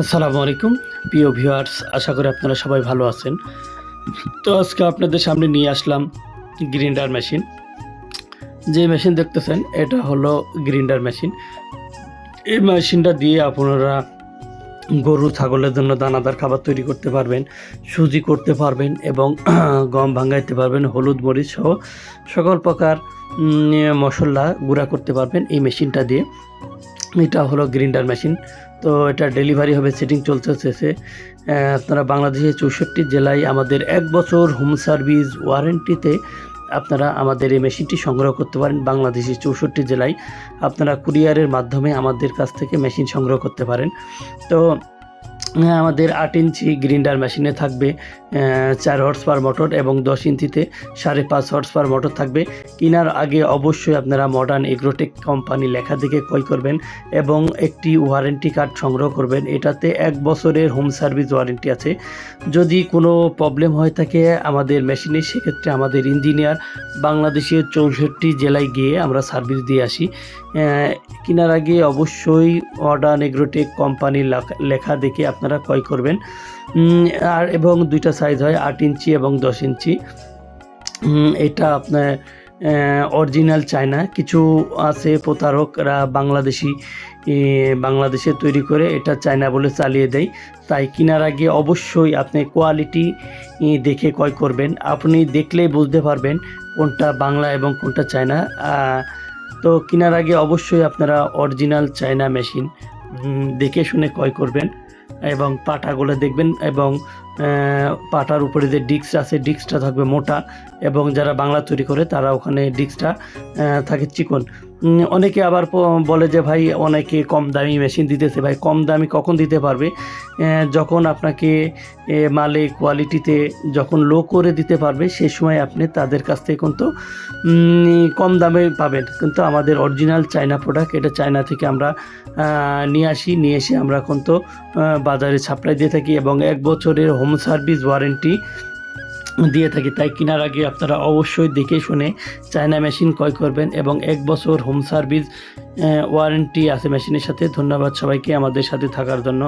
আসসালামু আলাইকুম। প্রিয় ভিউয়ার্স, আশা করি আপনারা সবাই ভালো আছেন। তো আজকে আপনাদের সামনে নিয়ে আসলাম গ্রিন্ডার মেশিন। যে মেশিন দেখতেছেন, এটা হলো গ্রিন্ডার মেশিন। এই মেশিনটা দিয়ে আপনারা গরু, ছাগলের জন্য দানাদার খাবার তৈরি করতে পারবেন, সুজি করতে পারবেন এবং গম ভাঙাইতে পারবেন, হলুদ, মরিচ সহ সকল প্রকার মশলা গুঁড়া করতে পারবেন এই মেশিনটা দিয়ে। এটা হলো গ্রিন্ডার মেশিন। তো এটা ডেলিভারি হবে, সেটিং চলতেছে আপনারা বাংলাদেশের চৌষট্টি জেলায় আমাদের এক বছর হোম সার্ভিস ওয়ারেন্টিতে আপনারা আমাদের এই মেশিনটি সংগ্রহ করতে পারেন। বাংলাদেশের চৌষট্টি জেলায় আপনারা কুরিয়ারের মাধ্যমে আমাদের কাছ থেকে মেশিন সংগ্রহ করতে পারেন। তো আমাদের আট ইঞ্চি গ্রিন্ডার মেশিনে থাকবে চার হর্স পার মোটর এবং দশ ইঞ্চিতে সাড়ে পাঁচ হর্স পার মোটর থাকবে। কেনার আগে অবশ্যই আপনারা মডার্ন এগ্রোটেক কোম্পানি লেখা দেখে ক্রয় করবেন এবং একটি ওয়ারেন্টি কার্ড সংগ্রহ করবেন। এটাতে এক বছরের হোম সার্ভিস ওয়ারেন্টি আছে। যদি কোনো প্রবলেম হয়ে থাকে আমাদের মেশিনে সেক্ষেত্রে আমাদের ইঞ্জিনিয়ার বাংলাদেশের চৌষট্টি জেলায় গিয়ে আমরা সার্ভিস দিয়ে আসি। কেনার আগে অবশ্যই মডার্ন এগ্রোটেক কোম্পানির লেখা দেখে আপনারা ক্রয় করবেন। আর এবং দুইটা সাইজ হয়, আট ইঞ্চি এবং দশ ইঞ্চি। এটা আপনার অরিজিনাল চায়না কিছু আছে প্রতারকরা বাংলাদেশি বাংলাদেশে তৈরি করে এটা চায়না বলে চালিয়ে দেয়। তাই কেনার আগে অবশ্যই আপনি কোয়ালিটি দেখে ক্রয় করবেন। আপনি দেখলেই বুঝতে পারবেন কোনটা বাংলা এবং কোনটা চায়না তো কেনার আগে অবশ্যই আপনারা অরিজিনাল চায়না মেশিন দেখে শুনে ক্রয় করবেন। এবং পাটাগুলো দেখবেন এবং পাটার উপরে যে ডিস্ক আছে ডিস্কটা থাকবে মোটা এবং যারা বাংলা তৈরি করে তারা ওখানে ডিস্কটা থাকে চিকন। অনেকে আবার বলে যে ভাই অনেকে কম দামি মেশিন দিতেছে। ভাই কম দামি কখন দিতে পারবে? যখন আপনাকে মালে কোয়ালিটিতে যখন লো করে দিতে পারবে, সে সময় আপনি তাদের কাছ থেকে কিন্তু কম দামে পাবেন। কিন্তু আমাদের অরিজিনাল চায়না প্রোডাক্ট এটা চায়না থেকে আমরা নিয়ে আসি। নিয়ে এসে আমরা কিন্তু বাজারে সাপ্লাই দিয়ে থাকি এবং এক বছরের হোম সার্ভিস ওয়ারেন্টি দিয়ে থাকি। তাই কেনার আগে আপনারা অবশ্যই দেখে শুনে চায়না মেশিন ক্রয় করবেন এবং এক বছর হোম সার্ভিস ওয়ারেন্টি আছে মেশিনের সাথে। ধন্যবাদ সবাইকে আমাদের সাথে থাকার জন্য।